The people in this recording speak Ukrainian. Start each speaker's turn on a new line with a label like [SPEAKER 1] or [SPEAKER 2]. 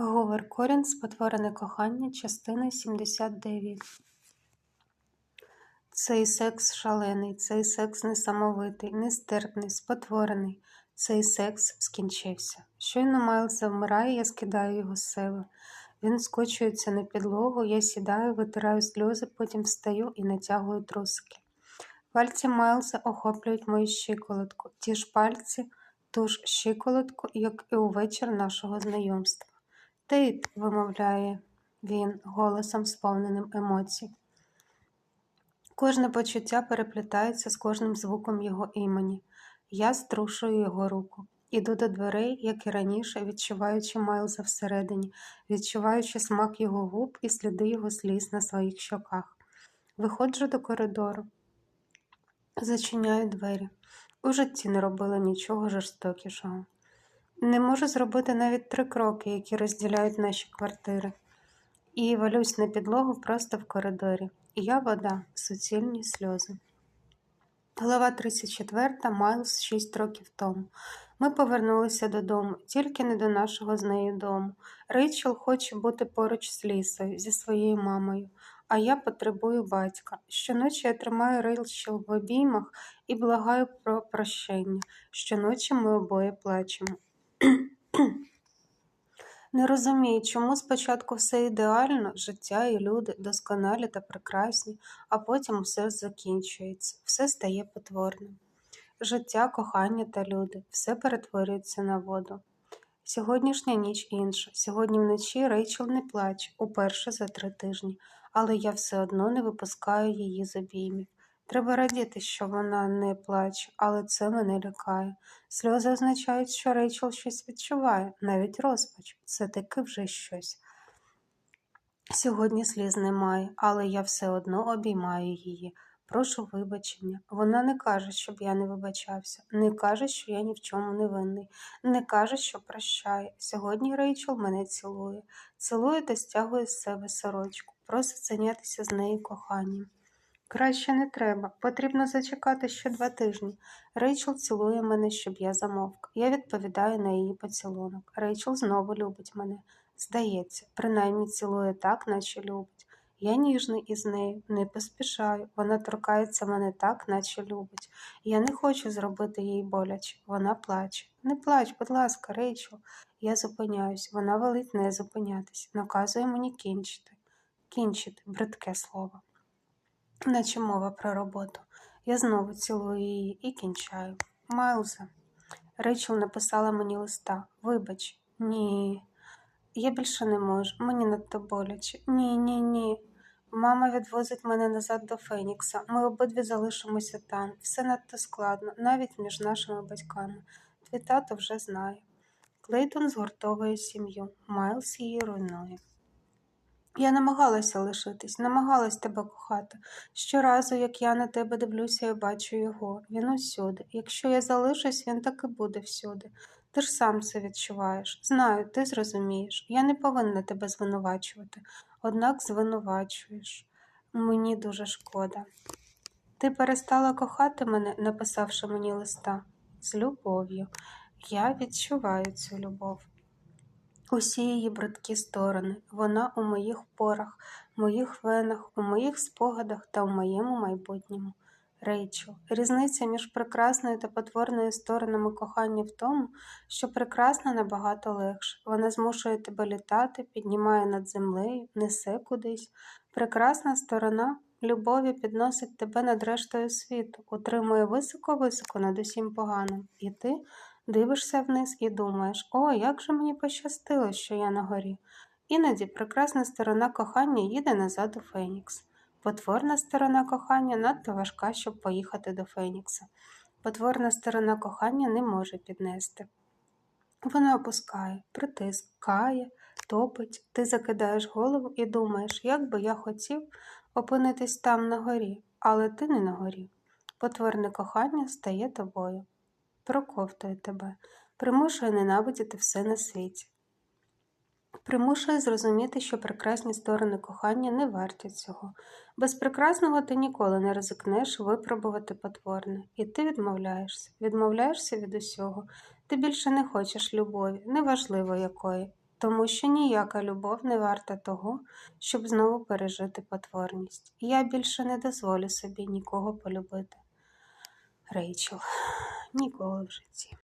[SPEAKER 1] Говер Корін Спотворене кохання, частина 79. Цей секс шалений, цей секс несамовитий, нестерпний, спотворений. Цей секс скінчився. Щойно Майлз завмирає, я скидаю його з себе. Він скочується на підлогу, я сідаю, витираю сльози, потім встаю і натягую трусики. Пальці Майлза охоплюють мою щиколотку. Ті ж пальці, ту ж щиколотку, як і у вечір нашого знайомства. Тейт, вимовляє він голосом, сповненим емоцій. Кожне почуття переплітається з кожним звуком його імені. Я струшую його руку. Іду до дверей, як і раніше, відчуваючи Майлза всередині, відчуваючи смак його губ і сліди його сліз на своїх щоках. Виходжу до коридору, зачиняю двері. У житті не робила нічого жорстокішого. Не можу зробити навіть три кроки, які розділяють наші квартири, і валюсь на підлогу просто в коридорі. Я вода, суцільні сльози. Глава 34. Майлз 6 років тому. Ми повернулися додому, тільки не до нашого з нею дому. Рейчел хоче бути поруч з лісою, зі своєю мамою, а я потребую батька. Щоночі я тримаю Рейчел в обіймах і благаю про прощення. Щоночі ми обоє плачемо. Не розумію, чому спочатку все ідеально, життя і люди досконалі та прекрасні, а потім все закінчується, все стає потворним. Життя, кохання та люди все перетворюється на воду. Сьогоднішня ніч інша. Сьогодні вночі Рейчел не плаче уперше за три тижні, але я все одно не випускаю її з обіймів. Треба радіти, що вона не плаче, але це мене лякає. Сльози означають, що Рейчел щось відчуває, навіть розпач це таки вже щось. Сьогодні сліз немає, але я все одно обіймаю її. Прошу вибачення. Вона не каже, щоб я не вибачався, не каже, що я ні в чому не винний, не каже, що прощає. Сьогодні Рейчел мене цілує, цілує та стягує з себе сорочку, просить зайнятися з нею коханням. Краще не треба. Потрібно зачекати ще два тижні. Рейчел цілує мене, щоб я замовк. Я відповідаю на її поцілунок. Рейчел знову любить мене. Здається, принаймні цілує так, наче любить. Я ніжний із нею, не поспішаю. Вона торкається мене так, наче любить. Я не хочу зробити їй боляче. Вона плаче. Не плач, будь ласка, Рейчел. Я зупиняюсь. Вона велить не зупинятись, наказує мені кінчити. Кінчити, бридке слово наче мова про роботу. Я знову цілую її і кінчаю. Майлзе. Рейчел написала мені листа. Вибач, ні. Я більше не можу, мені надто боляче. Ні, ні, ні. Мама відвозить мене назад до Фенікса. Ми обидві залишимося там. Все надто складно, навіть між нашими батьками. Твій тато вже знає. Клейтон згуртовує сім'ю. Майлз її руйнує. Я намагалася лишитись, намагалась тебе кохати. Щоразу, як я на тебе дивлюся і бачу його, він усюди. Якщо я залишусь, він так і буде всюди. Ти ж сам це відчуваєш. Знаю, ти зрозумієш. Я не повинна тебе звинувачувати, однак звинувачуєш. Мені дуже шкода. Ти перестала кохати мене, написавши мені листа, з любов'ю. Я відчуваю цю любов усі її бридкі сторони. Вона у моїх порах, моїх венах, у моїх спогадах та у моєму майбутньому. Рейчел, різниця між прекрасною та потворною сторонами кохання в тому, що прекрасна набагато легше. Вона змушує тебе літати, піднімає над землею, несе кудись. Прекрасна сторона любові підносить тебе над рештою світу, утримує високо-високо над усім поганим. І ти Дивишся вниз і думаєш, о, як же мені пощастило, що я на горі. Іноді прекрасна сторона кохання їде назад у Фенікс. Потворна сторона кохання надто важка, щоб поїхати до Фенікса. Потворна сторона кохання не може піднести. Вона опускає, притискає, топить, ти закидаєш голову і думаєш, як би я хотів опинитись там на горі, але ти не на горі. Потворне кохання стає тобою проковтує тебе, примушує ненавидіти все на світі. Примушує зрозуміти, що прекрасні сторони кохання не варті цього. Без прекрасного ти ніколи не ризикнеш випробувати потворне, і ти відмовляєшся, відмовляєшся від усього. Ти більше не хочеш любові, неважливо якої. тому що ніяка любов не варта того, щоб знову пережити потворність. Я більше не дозволю собі нікого полюбити. Рейчел, ніколи в житті.